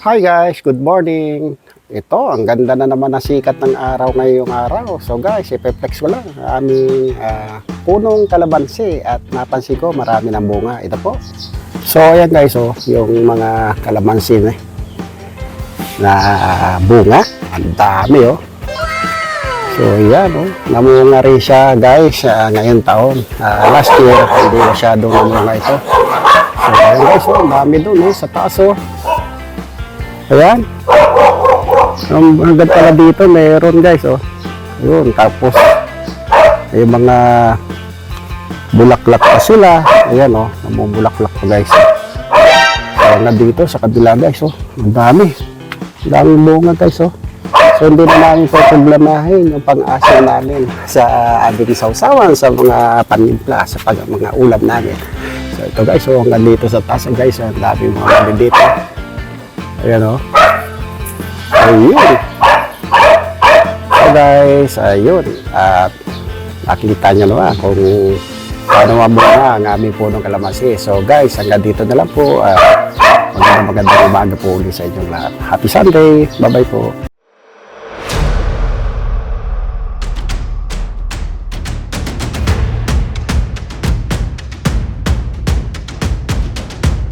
Hi guys, good morning. Ito, ang ganda na naman ng sikat ng araw ngayong araw. So guys, ipeflex ko lang ang aming ah, punong kalabansi at napansin ko marami ng bunga. Ito po. So ayan guys, oh, yung mga kalamansi na, na bunga. Ang dami oh. So yan oh, namunga rin siya guys ah, ngayong taon. Ah, last year, hindi masyadong namunga ito. So ayan guys, oh, dami doon oh, sa taas oh. Ayan. Ang hanggang pala dito, meron guys, oh. Ayun, tapos, yung mga bulaklak pa sila. Ayan, oh, namumulaklak pa guys. Ayan na dito, sa kabila guys, oh. Ang dami. Ang daming bunga guys, oh. So, hindi na namin po problemahin yung pang-asa namin sa aming sausawan, sa mga panimpla, sa pag mga ulam namin. So, ito guys, oh, hanggang dito sa taas, guys, oh, ang mga mga dito. Ayan o. Ayun. So guys, ayun. At nakita nyo naman kung paano mamunga ang aming punong kalamansi. So guys, hanggang dito na lang po. Uh, magandang magandang umaga po ulit sa inyong lahat. Happy Sunday. Bye-bye po.